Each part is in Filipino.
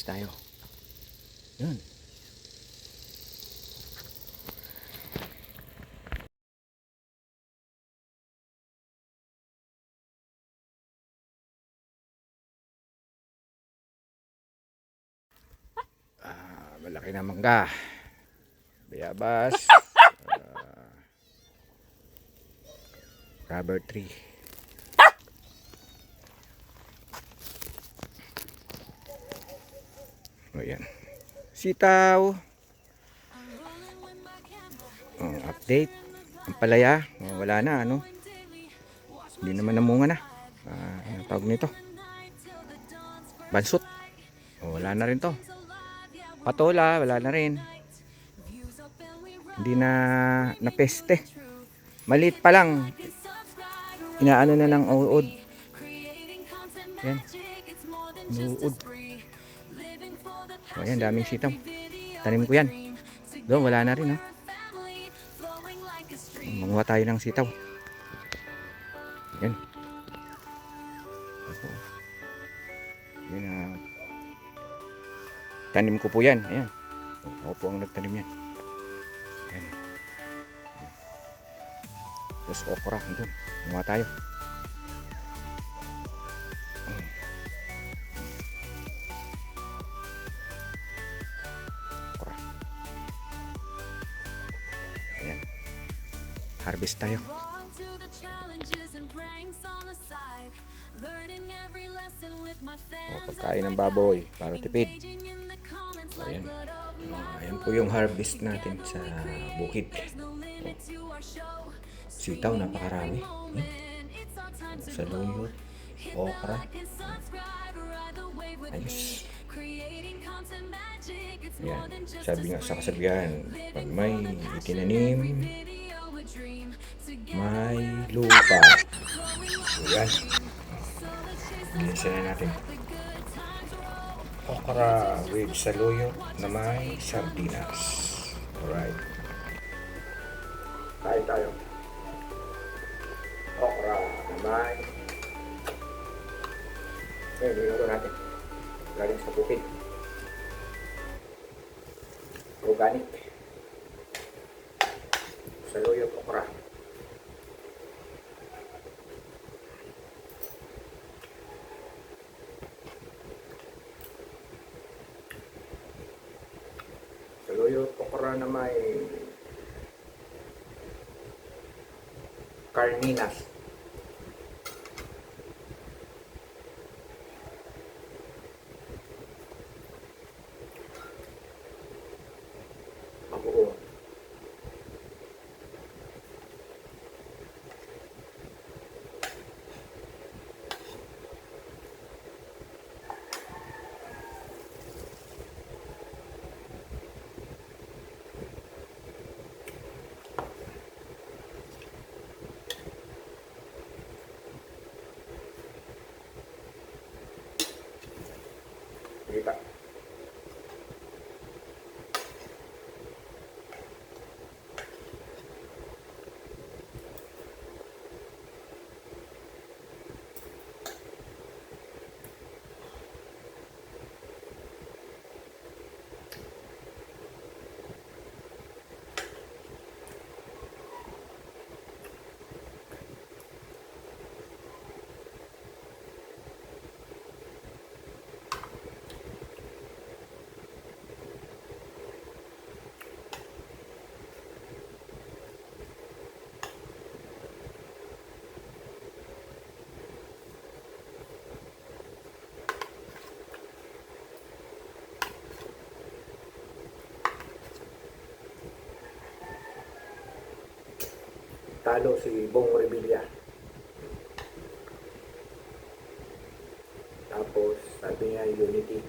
Harvest tayo. Yun. Ah, malaki na mangga. Bayabas. Ah, rubber tree. O yan. Sitaw. Oh, update. Ang palaya. Oh, wala na ano. Hindi naman namunga na. Ah, ano tawag nito? Bansot. Oh, wala na rin to. Patola, wala na rin. Hindi na napeste. Maliit pa lang. Inaano na ng uod. Yan. Uod. O yan, daming sitaw. Tanim ko yan. Doon, wala na rin. Oh. Manguha tayo ng sitaw. Yan. Yan ah. Tanim ko po yan. Ayan. Ako po ang nagtanim yan. Ayan. Tapos okra. Doon. Manguha tayo. Harvest tayo. O, pagkain ng baboy para tipid. Ayan. Ah, ayan po yung harvest natin sa bukid. O, sitaw, napakarami. Hmm? Sa luyo, okra. Ayos. Yan. Sabi nga sa kasabihan, pag may itinanim, may lupa. So, yan. Bilisan na natin. Okra with saluyo na may sardinas. Alright. Kain tayo. Okra na may Ayan, niluto natin. Galing sa bukid. Organic. Saluyo okra. Okra na may carninas. Talo si Bong Revilla. Tapos, sabi niya, Unity.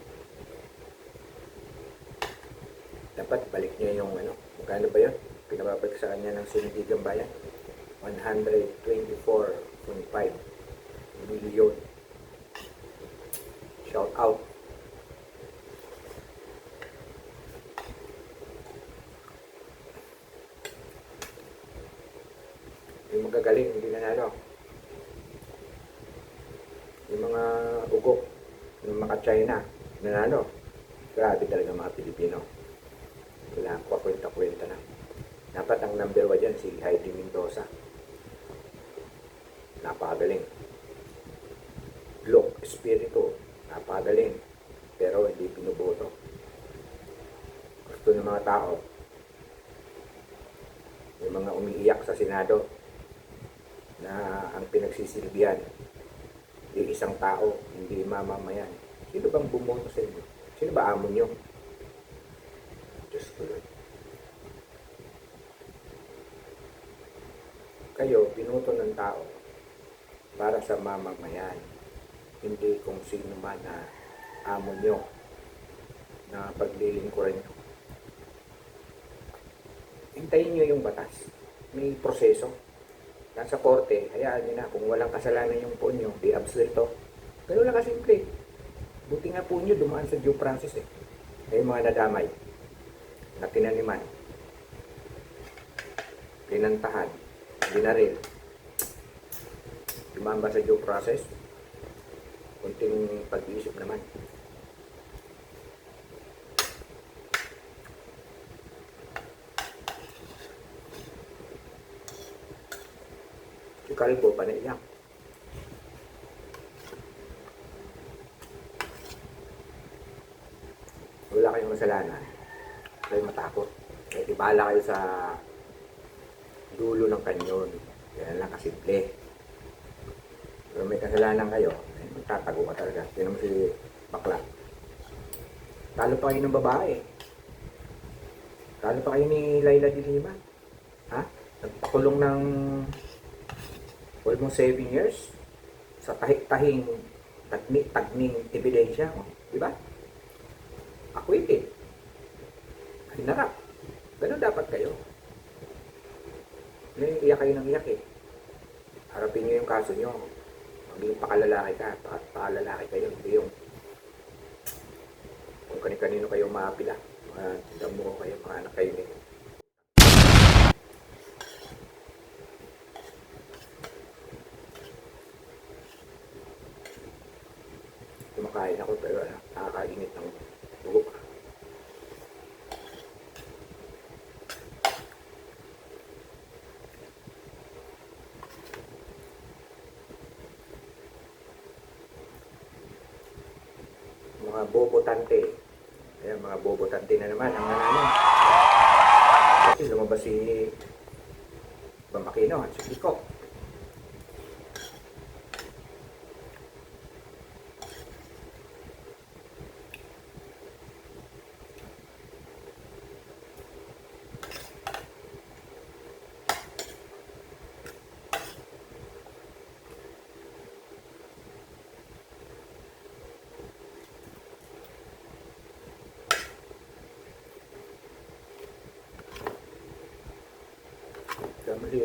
Dapat balik niya yung ano, magkano ba yun? Pinababalik sa kanya ng Sinigigang Bayan. 124.5 million. Shout out. Yung magagaling, hindi nanalo. Yung mga ugok, yung mga China, nanalo. Grabe talaga mga Pilipino. Wala ko kwenta-kwenta na. Dapat ang number one dyan si Heidi Mendoza. Napakagaling. Look, espiritu, napakagaling. Pero hindi pinuboto. Gusto ng mga tao, yung mga umiiyak sa Senado na ang pinagsisilbihan di isang tao, hindi mamamayan. Sino bang bumoto sa inyo? Sino ba amo nyo? Lord. Kayo, pinuto ng tao para sa mamamayan. Hindi kung sino man na amo nyo na paglilingkuran nyo. Hintayin nyo yung batas. May proseso. Nasa korte, hayaan nyo na kung walang kasalanan yung po nyo, di absuelto. Ganun lang kasimple. Buti nga po nyo dumaan sa due process eh. May mga nadamay na tinaniman, pinantahan, binaril. Dumaan sa due process? Kunting pag-iisip naman. Calvo pa naiyak. Wala kayong masalanan. Kayong matakot. Kahit ibala kayo sa dulo ng kanyon. Yan lang kasimple. Pero may kasalanan kayo, eh, magtatago ka talaga. Tinan mo si bakla. Talo pa kayo ng babae. Talo pa kayo ni Laila de Lima. Ha? Nagpakulong ng almost 7 years sa tahik-tahing tagni, tagning ebidensya. Oh, di ba? Acquitted. Hinarap. Ganun dapat kayo. Ngayon, iyak kayo ng iyak eh. Harapin nyo yung kaso nyo. Maging pakalalaki ka, pa- pakalalaki kayo, hindi yung kung kani-kanino kayo maapila. Mga damo kayo, mga anak kayo ninyo. Kumakain ako pero ah, nakakainit ng Mga bobotante. Ayan, mga bobotante na naman ang nanalo. Kasi lumabas si Bamakino at si Kiko. Kami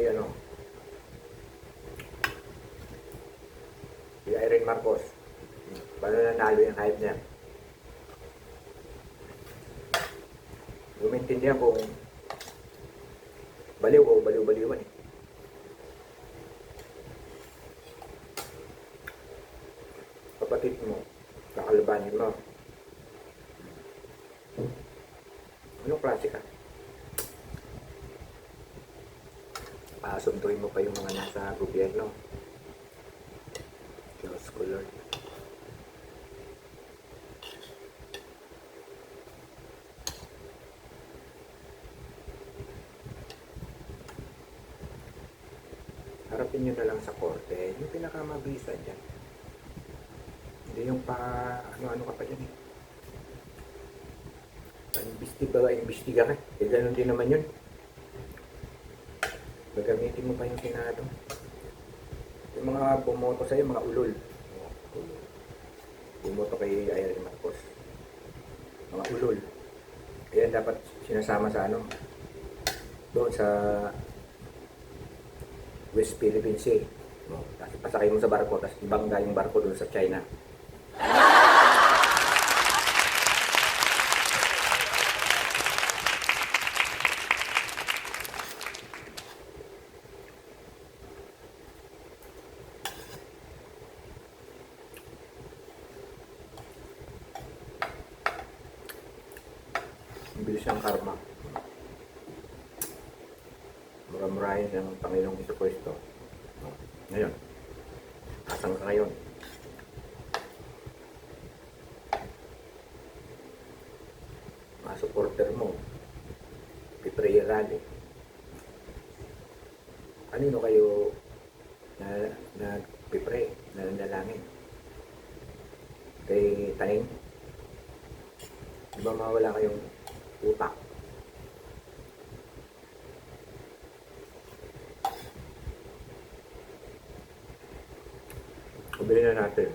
si Irene Marcos. Paano nanalo yung hype niya? Lumintindihan kung baliw o baliw-baliwan eh. Kapatid mo, kakalabanin mo. Anong klase ka? Asuntuin mo pa yung mga gobyerno. Diyos ko Lord. Harapin nyo na lang sa korte. Yung pinakamabisa dyan. Hindi yung pa ano-ano ka pa dyan eh. Imbestiga ka, imbestiga ka. Eh, ganun din naman yun. Gagamitin mo pa yung Senado. Yung mga bumoto sa'yo, mga ulol. Bumoto kay Irene Marcos. Mga ulol. Kaya dapat sinasama sa ano, doon sa West Philippine Sea. No, tapos pasakay mo sa barko, tapos ibangga yung barko doon sa China. Ang bilis ng karma. Muramurahin ng Panginoong Iso Kristo. Ngayon, asan ka ngayon? Mga supporter mo, piprayer rally. Kanino kayo na nagpipray, na nanalangin? Kay Taning? Di ba mawala kayong utak? Kubili na natin.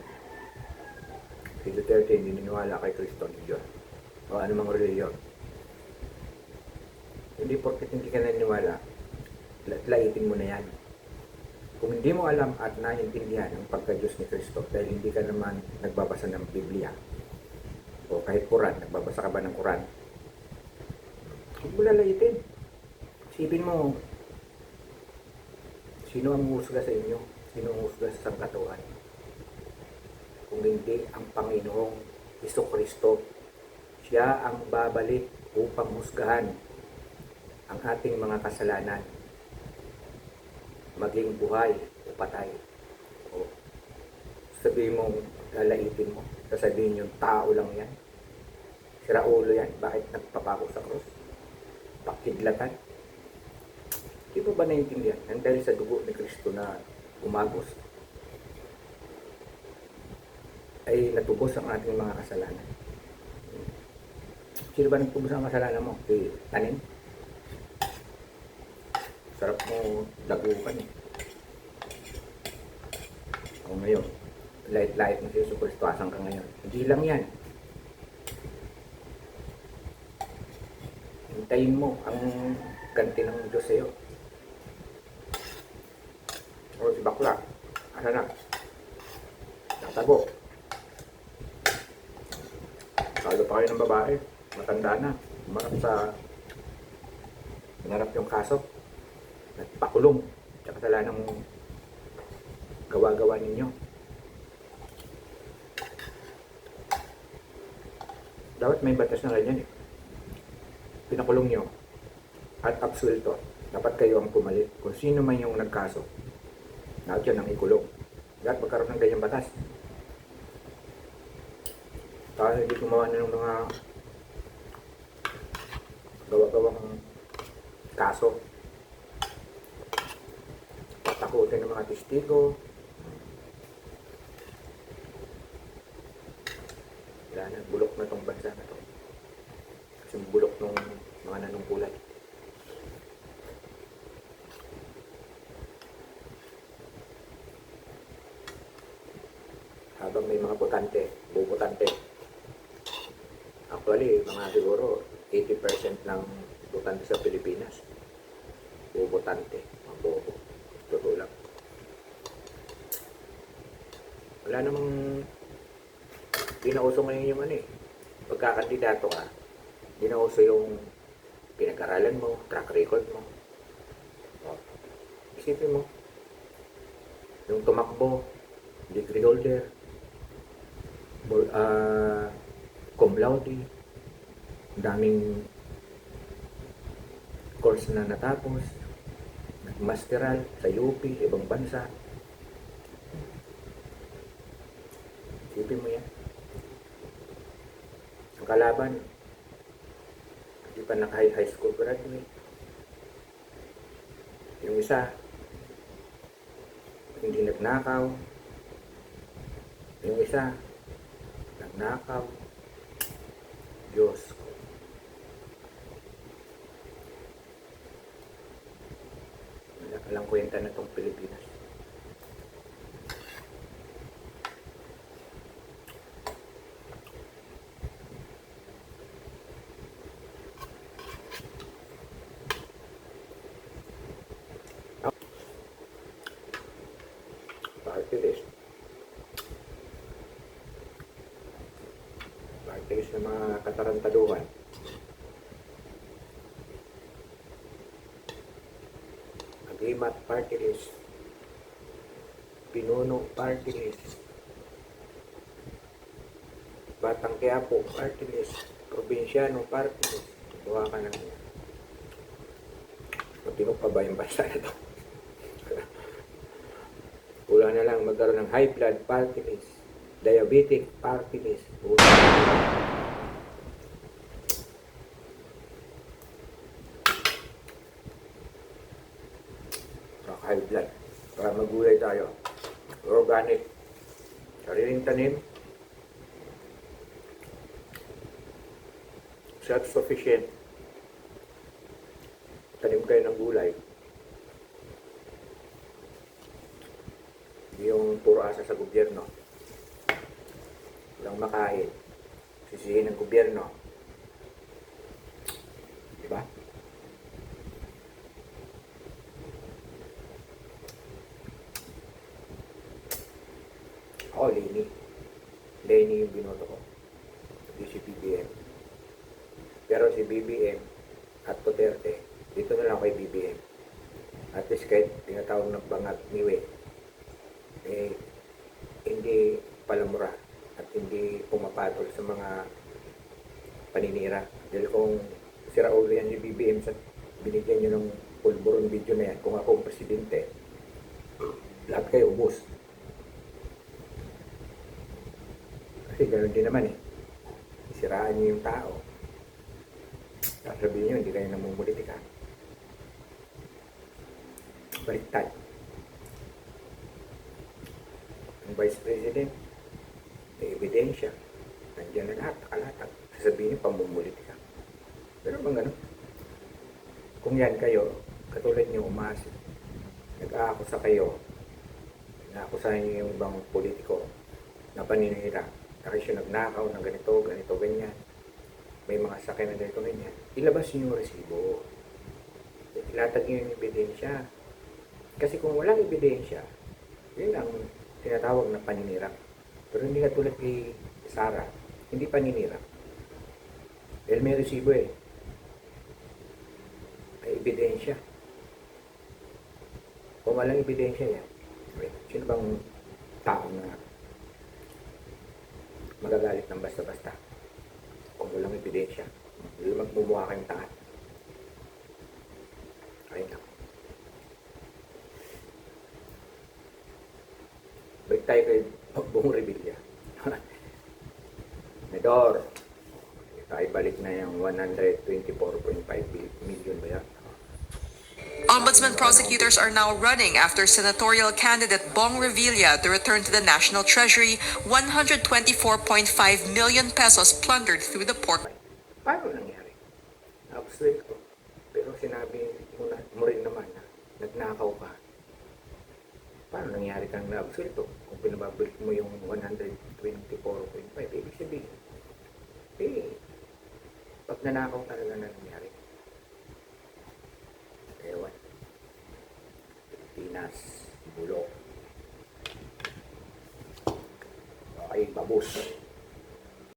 Si Duterte hindi niniwala kay Kristo ni Diyos. O anumang reliyon. Hindi porket hindi ka naniniwala, la- laitin mo na yan. Kung hindi mo alam at naiintindihan ang pagka-Diyos ni Kristo dahil hindi ka naman nagbabasa ng Biblia o kahit Quran, nagbabasa ka ba ng Quran? Huwag mo lalaitin. Isipin mo, sino ang husga sa inyo? Sino ang husga sa sangkatuan? Kung hindi ang Panginoong Iso Kristo, siya ang babalik upang husgahan ang ating mga kasalanan maging buhay o patay. O sabihin mo, lalaitin mo, sasabihin yung tao lang yan. Sira ulo yan. Bakit nagpapako sa krus? Pakidlatan. Di mo ba naiintindihan? Yan dahil sa dugo ni Kristo na umagos ay natubos ang ating mga kasalanan. Sino ba nagtubos ang kasalanan mo? Si Tanin? Sarap mo dagukan eh. O ngayon, light-light mo si Jesus Cristo, asan ka ngayon? Hindi lang yan. Hintayin mo ang ganti ng Diyos sa'yo. O si Bakla, asa na? Natago. Talo pa kayo ng babae. Matanda na. Umarap sa... Pinarap yung kaso. Nagpakulong. Tsaka sala ng gawa-gawa ninyo. Dapat may batas na ganyan eh. Pinakulong nyo at absuelto. Dapat kayo ang pumalit. Kung sino man yung nagkaso, dapat yun ang ikulong. Dapat magkaroon ng ganyang batas. Tayo hindi gumawa na ng mga gawa-gawang kaso. Patakutin ng mga testigo. Wala na, bulok na tong bansa na to. Kasi bulok nung mga nanungkulay. Habang may mga botante, bubotante. Actually, mga siguro 80% ng botante sa Pilipinas. Bubotante, mga bobo. Totoo lang. Wala namang di na uso ngayon yung ano eh. Pagkakandidato ka, di na uso yung pinag-aralan mo, track record mo. O, Isipin mo, yung tumakbo, degree holder, ah, cum laude, daming course na natapos, nagmasteral sa UP, ibang bansa. Isipin mo yan. Ang kalaban, hindi pa naka high school graduate. Yung isa, hindi nagnakaw. Yung isa, nagnakaw. Diyos ko. Wala ka lang kwenta na itong Pilipinas. Party list. Ng mga katarantaduhan. Aglimat party. Pinuno party list. Batang Quiapo party list. Probinsyano party list. Gawa ka ng Matinok pa ba yung bansa na to? Kulang na lang magkaroon ng high blood party list, diabetic party list. Kulang na lang. Saka high blood. Para magulay tayo. Organic. Sariling tanim. Self-sufficient. Tanim kayo ng gulay. Yung puro asa sa gobyerno. Walang makain. Sisihin ng gobyerno. Diba? Ako, Lenny. Lenny yung binoto ko. Hindi si BBM. Pero si BBM at Duterte, dito na lang kay BBM. At least kahit tinatawag ng bangat niwe, eh, hindi palamura at pumapatol sa mga paninira. Dahil kung si Raul yan yung BBM sa binigyan nyo ng pulburon video na yan, kung ako ang presidente, lahat kayo ubos. Kasi ganoon din naman eh. Siraan niyo yung tao. Sasabihin nyo, hindi kayo namumulitika. Baliktad. Ang Vice President, may ebidensya. Nandiyan na lahat, nakalatag. Sasabihin nyo, pamumulitika. Pero bang gano'n? Kung yan kayo, katulad nyo umas, nag-aakusa kayo, naakusahan nyo yung ibang politiko na paninira. Kasi siya nagnakaw ng ganito, ganito, ganyan. May mga sakay na ganito, ganyan. Ilabas nyo yung resibo. Ilatag nyo yung ebidensya. Kasi kung walang ebidensya, yun ang tinatawag na paninira. Pero hindi katulad kay Sarah, hindi paninira. Dahil may resibo eh. May ebidensya. Kung walang ebidensya yan, wait, sino bang tao na magagalit ng basta-basta? Kung walang ebidensya, hindi magmumukha kayong tanga. Ayun lang. Balik tayo kay Bong Revilla. Medor, tayo na yung 124.5 million ba yan? Ombudsman prosecutors are now running after senatorial candidate Bong Revilla to return to the National Treasury 124.5 million pesos plundered through the pork Paano nangyari? Na-obstruct ko. Pero sinabi mo, na, mo rin naman na nagnakaw ka. Paano nangyari kang na-obstruct Kung pinababalik mo yung 124.5, ibig sabihin, eh, pag nanakaw talaga na nangyari. Ewan. Pilipinas, bulok. Okay, babos.